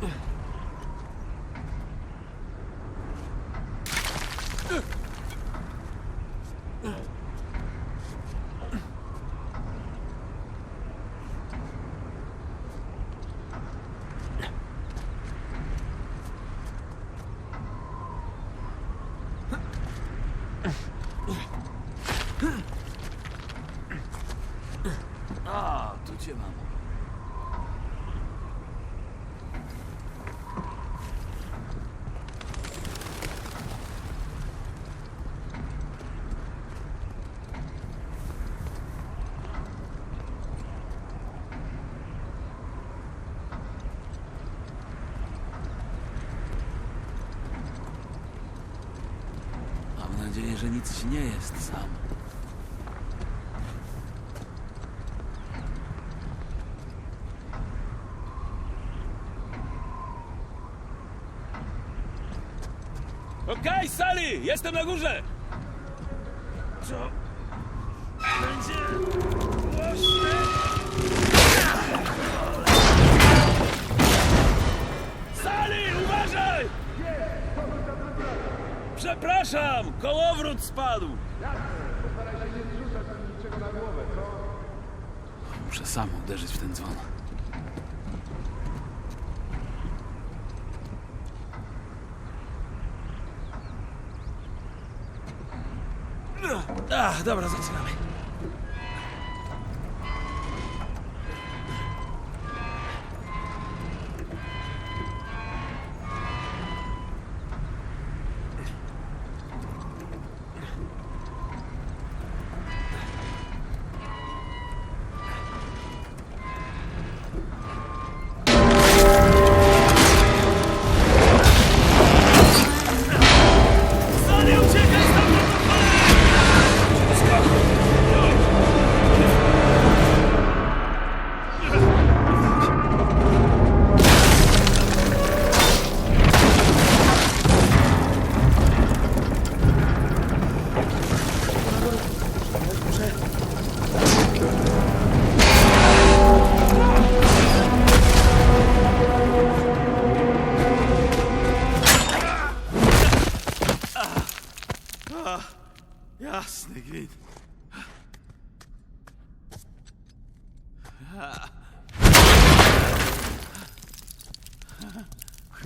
Ugh. Nadzieję, że nic nie jest sam. Okej, Sally! Jestem na górze! Kołowrót spadł! Muszę sam uderzyć w ten dzwon. Ach, dobra, zaczynamy.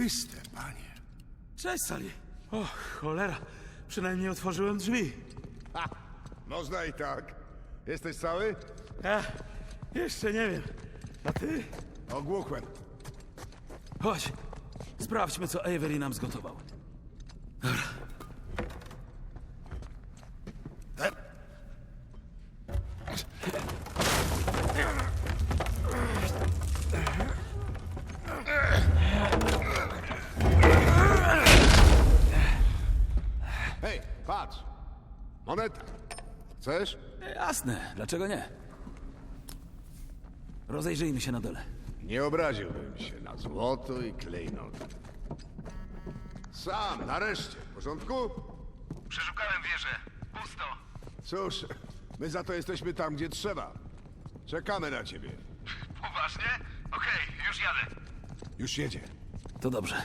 Chryste, panie. Cześć, Sali. O, cholera. Przynajmniej otworzyłem drzwi. Ha! Można i tak. Jesteś cały? Ech, jeszcze nie wiem. A ty? Ogłuchłem. Chodź. Sprawdźmy, co Avery nam zgotował. Dobra. E? Moneta. Chcesz? Jasne, dlaczego nie? Rozejrzyjmy się na dole. Nie obraziłbym się na złoto i klejnot. Sam, nareszcie. W porządku? Przeszukałem wieżę. Pusto. Cóż, my za to jesteśmy tam, gdzie trzeba. Czekamy na ciebie. Poważnie? Okej, już jadę. Już jedzie. To dobrze.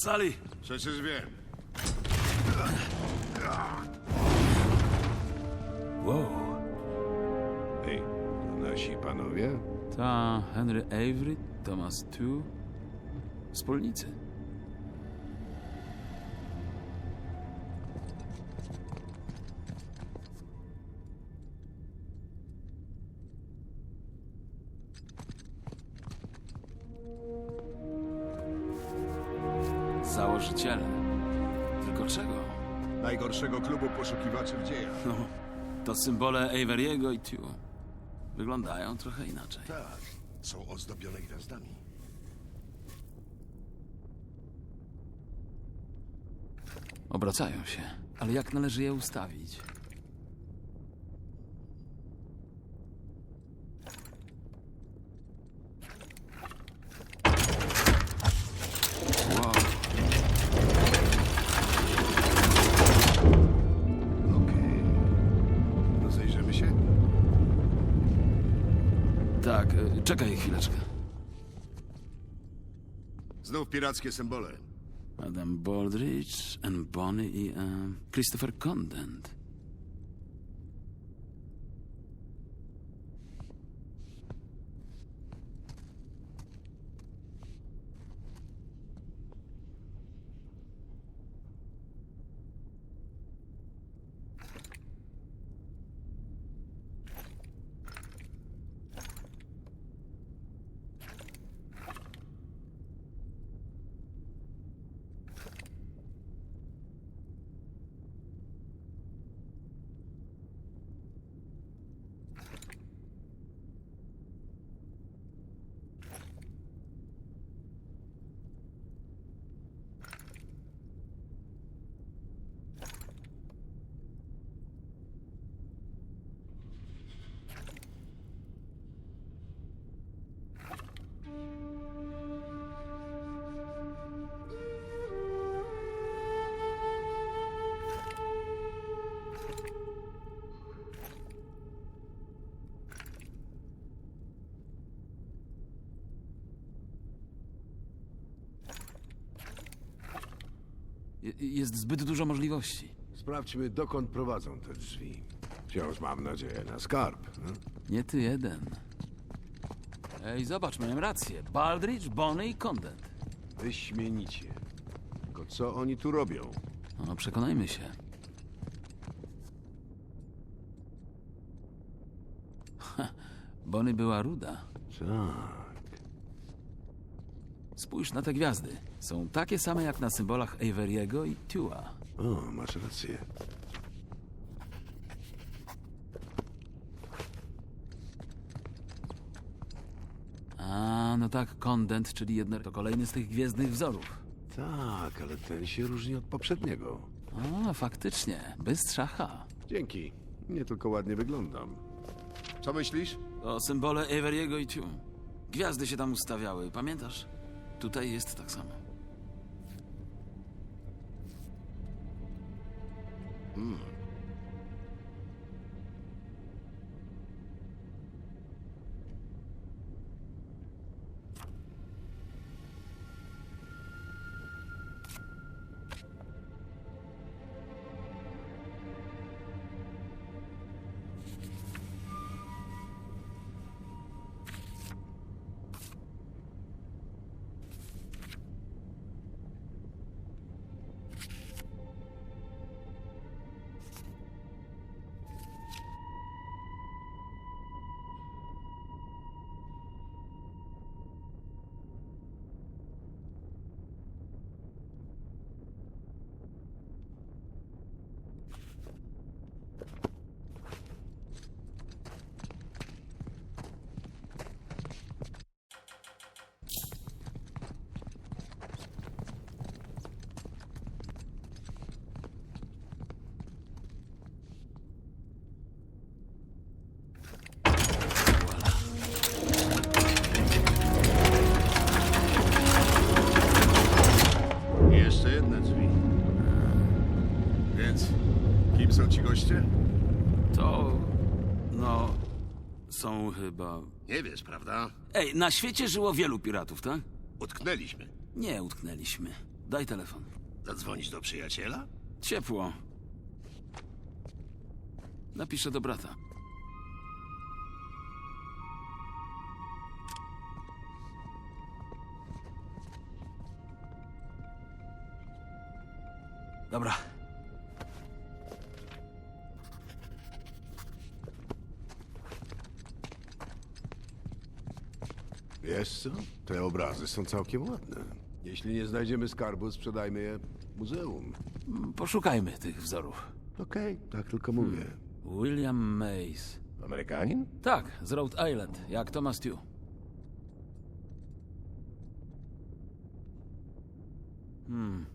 Sali, Przecież wiem. Wow. Ej, to nasi panowie? Ta Henry Avery, Thomas Tu. Wspólnicy. Symbole Averiego i Tu. Wyglądają trochę inaczej. Tak, są ozdobione gwiazdami. Obracają się, ale jak należy je ustawić? Czekaj chwileczkę. Znów pirackie symbole. Adam Baldridge, Anne Bonny i e, Christopher Condent. Je- Jest zbyt dużo możliwości. Sprawdźmy, dokąd prowadzą te drzwi. Wciąż mam nadzieję na skarb. No? Nie ty jeden. Ej, zobacz, miałem rację. Baldridge, Bonny i Condent. Wyśmienicie. Tylko co oni tu robią? No, przekonajmy się. Ha, Bonny była ruda. Tak. Spójrz na te gwiazdy. Są takie same jak na symbolach Averiego i Tua. O, masz rację. A, no tak, Condent, czyli jedno, to kolejny z tych gwiezdnych wzorów. Tak, ale ten się różni od poprzedniego. A, faktycznie, bystrza H. Dzięki. Nie tylko ładnie wyglądam. Co myślisz? To symbole Averiego i Tua. Gwiazdy się tam ustawiały, pamiętasz? Tutaj jest tak samo. Mm. Chyba... Nie wiesz, prawda? Ej, na świecie żyło wielu piratów, tak? Utknęliśmy. Nie utknęliśmy. Daj telefon. Zadzwonić do przyjaciela? Ciepło. Napiszę do brata. Dobra. Obrazy są całkiem ładne. Jeśli nie znajdziemy skarbu, sprzedajmy je muzeum. Poszukajmy tych wzorów. Okej, tak tylko mówię. William Mays. Amerykanin? Tak, z Rhode Island, jak Thomas Tew. Hmm.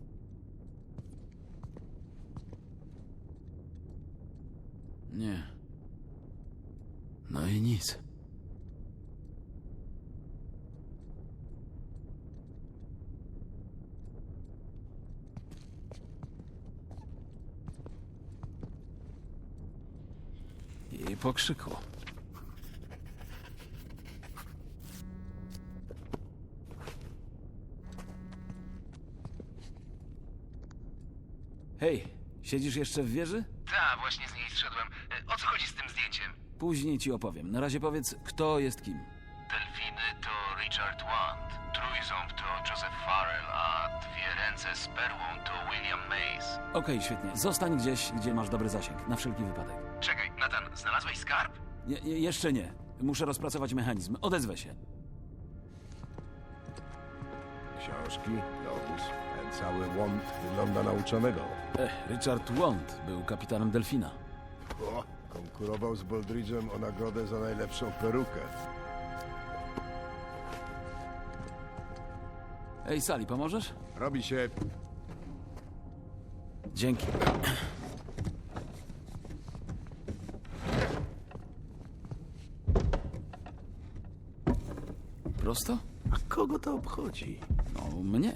Nie. No i nic. I po krzyku. Hej, siedzisz jeszcze w wieży? Ta, właśnie z niej zszedłem. E, O co chodzi z tym zdjęciem? Później ci opowiem. Na razie powiedz, kto jest kim. Delfiny to Richard Wand, trójząb to Joseph Farrell, a dwie ręce z perłą to William Mays. Okej, świetnie. Zostań gdzieś, gdzie masz dobry zasięg, na wszelki wypadek. Je, je, jeszcze nie. Muszę rozpracować mechanizm. Odezwę się. Książki, globus. Ten cały łąd wygląda na uczonego. Ech, Richard Wond był kapitanem Delfina. O, konkurował z Boldridge'em o nagrodę za najlepszą perukę. Ej, Sali, pomożesz? Robi się... Dzięki. Prosto? A kogo to obchodzi? No, mnie.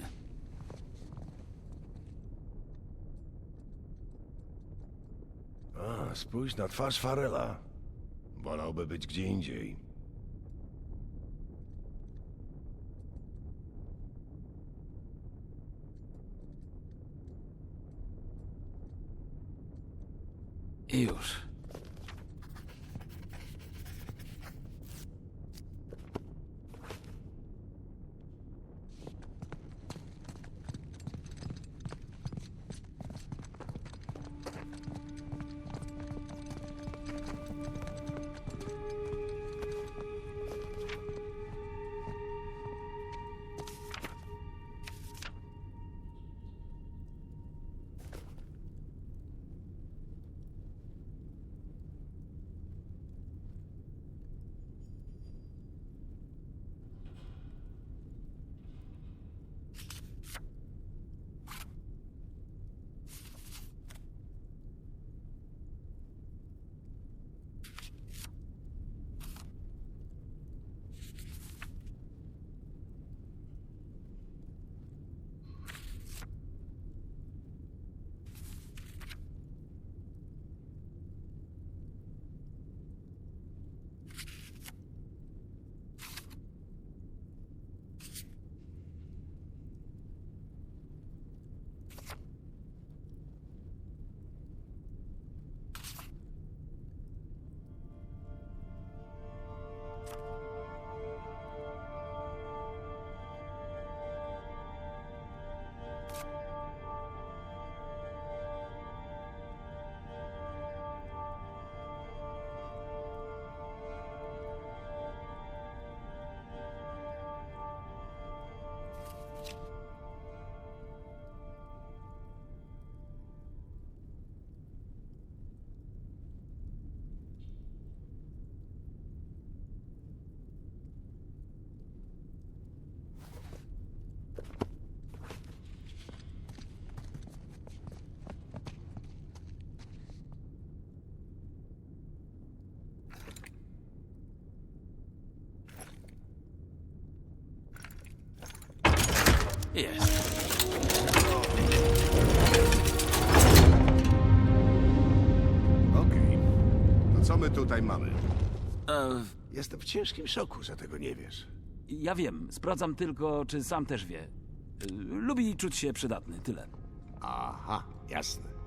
A, spójrz na twarz Farela. Wolałby być gdzie indziej. I już. Jest. my tutaj mamy? E, Jestem w ciężkim szoku, że tego nie wiesz. ja wiem, sprawdzam tylko, czy sam też wie. E, lubi czuć się przydatny, tyle. Aha, jasne.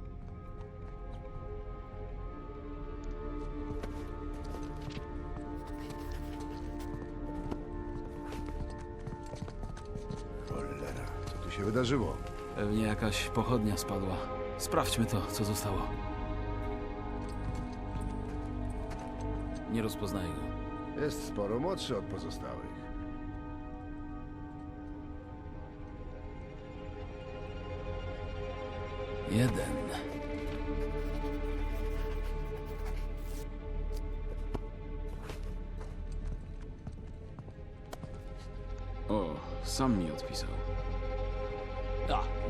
Się wydarzyło? Pewnie jakaś pochodnia spadła. Sprawdźmy to, co zostało. Nie rozpoznaję go. Jest sporo młodszy od pozostałych. Jeden. O, sam mi odpisał.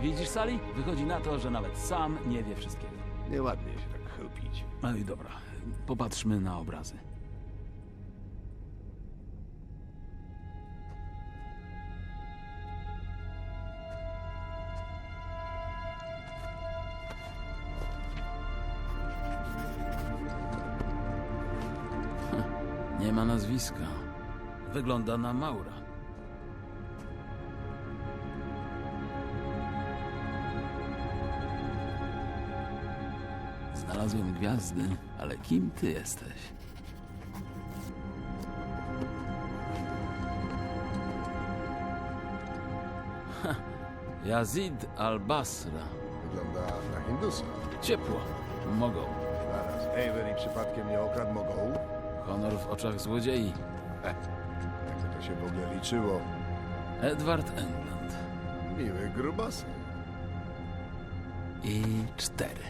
Widzisz, Sali? Wychodzi na to, że nawet sam nie wie wszystkiego. Nieładnie się tak chełpić. No i dobra, popatrzmy na obrazy. Nie ma nazwiska. Wygląda na Maura. Znalazłem gwiazdy, ale kim ty jesteś? Ha, Yazid al-Basra. Wygląda na Hindusa. Ciepło. Mogą. Zaraz, Avery przypadkiem nie okradł mogołów? Honor w oczach złodziei. Jakby to się w ogóle liczyło. Edward England. Miły grubasy. I cztery.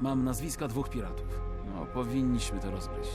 Mam nazwiska dwóch piratów. No, powinniśmy to rozgryźć.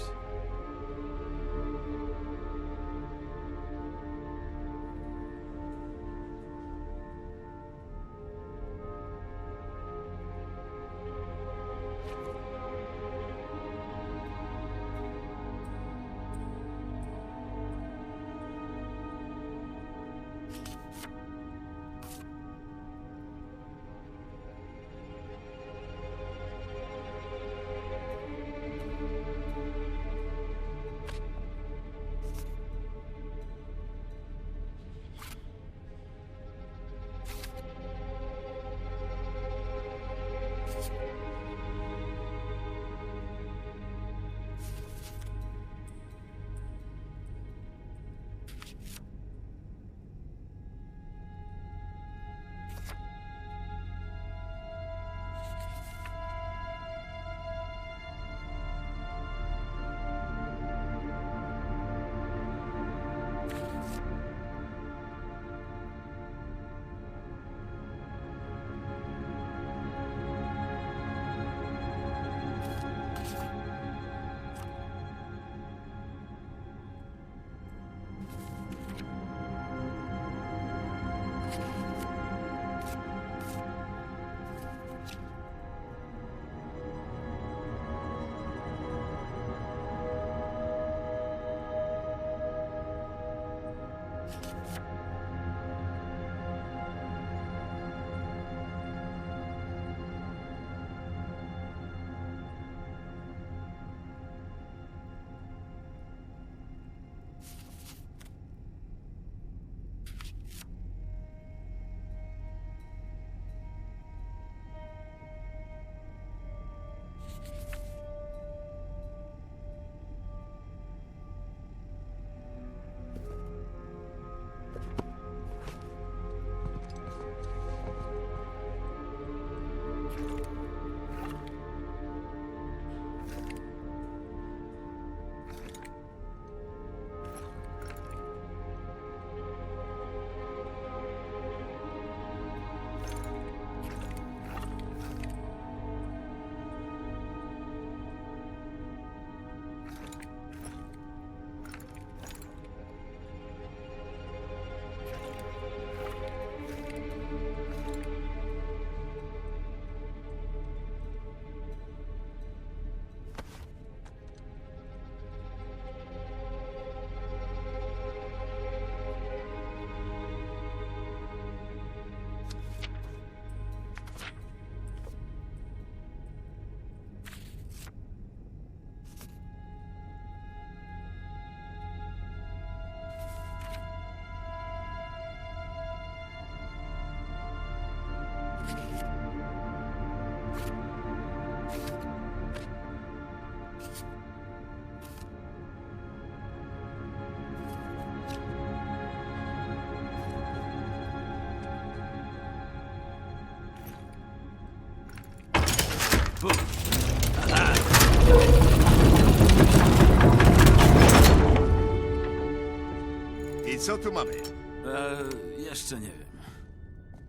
Co tu mamy? Eee, jeszcze nie wiem.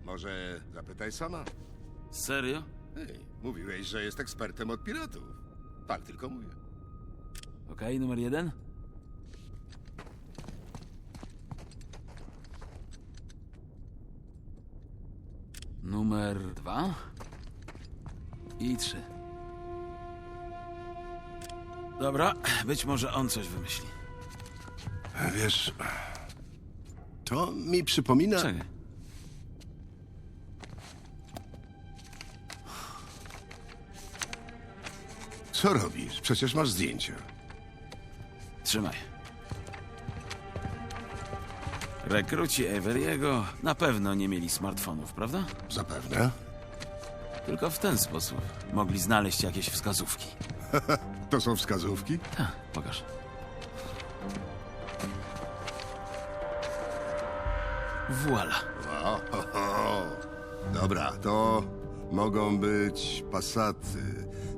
Może zapytaj sama? Serio? Hej, mówiłeś, że jest ekspertem od piratów. Tak tylko mówię. Okej, numer jeden. Numer dwa. I trzy. Dobra, być może on coś wymyśli. Wiesz, to mi przypomina... Czekaj. Co robisz? Przecież masz zdjęcia. Trzymaj. Rekruci Everiego na pewno nie mieli smartfonów, prawda? Zapewne. Tylko w ten sposób mogli znaleźć jakieś wskazówki. To są wskazówki? Ha, pokaż. Voila. O, ho, ho. Dobra, to mogą być pasaty.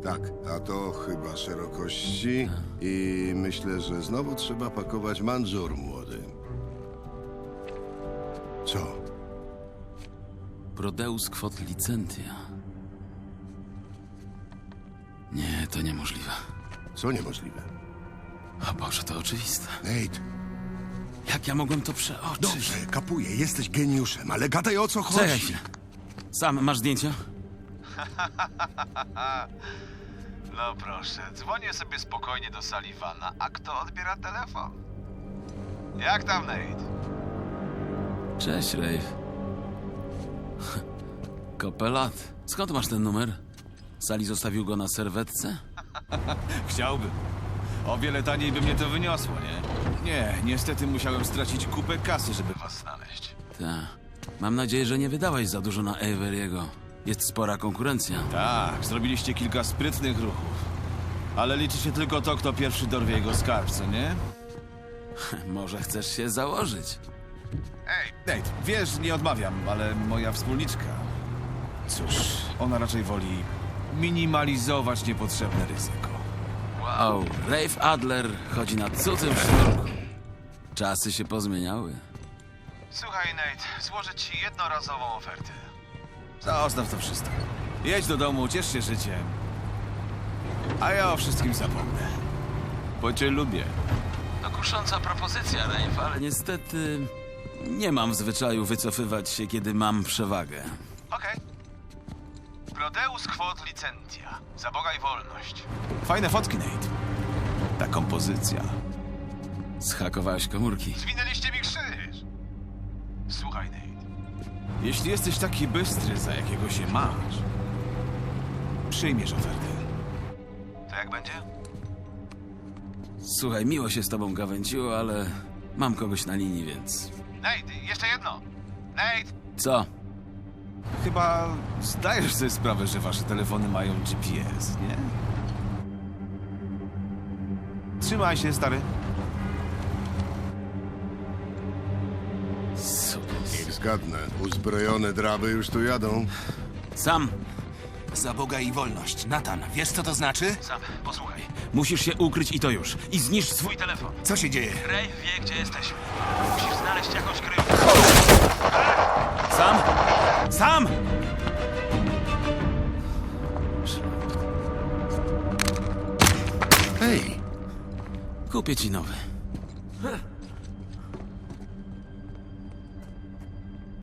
Tak, a to chyba szerokości. I myślę, że znowu trzeba pakować manżur młody. Co? Prodeus quod licentia. Nie, to niemożliwe. Co niemożliwe? O Boże, to oczywiste. Nate, Jak ja mogłem to przeoczyć? dobrze, kapuję, jesteś geniuszem, ale gadaj o co Czekaj chodzi. chwilę. Sam masz zdjęcia? No proszę, dzwonię sobie spokojnie do Sullivana, a kto odbiera telefon? Jak tam, Nate? Cześć, Rafe. Kopelat. Skąd masz ten numer? Sali zostawił go na serwetce? Chciałbym. O wiele taniej by mnie to wyniosło, nie? Nie, niestety musiałem stracić kupę kasy, żeby was znaleźć. Tak. Mam nadzieję, że nie wydałeś za dużo na Averiego. Jest spora konkurencja. Tak, zrobiliście kilka sprytnych ruchów. Ale liczy się tylko to, kto pierwszy dorwie jego skarb, co nie? Może chcesz się założyć? Ej, Nate, wiesz, nie odmawiam, ale moja wspólniczka... Cóż, ona raczej woli minimalizować niepotrzebne ryzyko. Wow, Rafe Adler chodzi na cudzym sznurku. Czasy się pozmieniały. Słuchaj, Nate, złożę ci jednorazową ofertę. Zostaw to wszystko. Jedź do domu, ciesz się życiem. A ja o wszystkim zapomnę. Bo cię lubię. To kusząca propozycja, Rafe, ale niestety nie mam w zwyczaju wycofywać się, kiedy mam przewagę. Okej. Prodeus quod licentia. Za Boga i wolność. Fajne fotki, Nate. Ta kompozycja. Zhakowałeś komórki. Zwinęliście mi krzyż. Słuchaj, Nate. Jeśli jesteś taki bystry, za jakiego się masz, przyjmiesz ofertę. To jak będzie? Słuchaj, miło się z tobą gawędziło, ale mam kogoś na linii, więc... Nate, jeszcze jedno. Nate! Co? Chyba zdajesz sobie sprawę, że wasze telefony mają GPS, nie? Trzymaj się, stary. Super. Niech zgadnę, uzbrojone draby już tu jadą. Sam, Za Boga i wolność. Natan, wiesz co to znaczy? Sam, posłuchaj. Musisz się ukryć i to już. I zniszcz swój telefon. Co się dzieje? Ray wie, gdzie jesteśmy. Musisz znaleźć jakąś kryjówkę. Sam! Sam! Hej, Kupię ci nowy.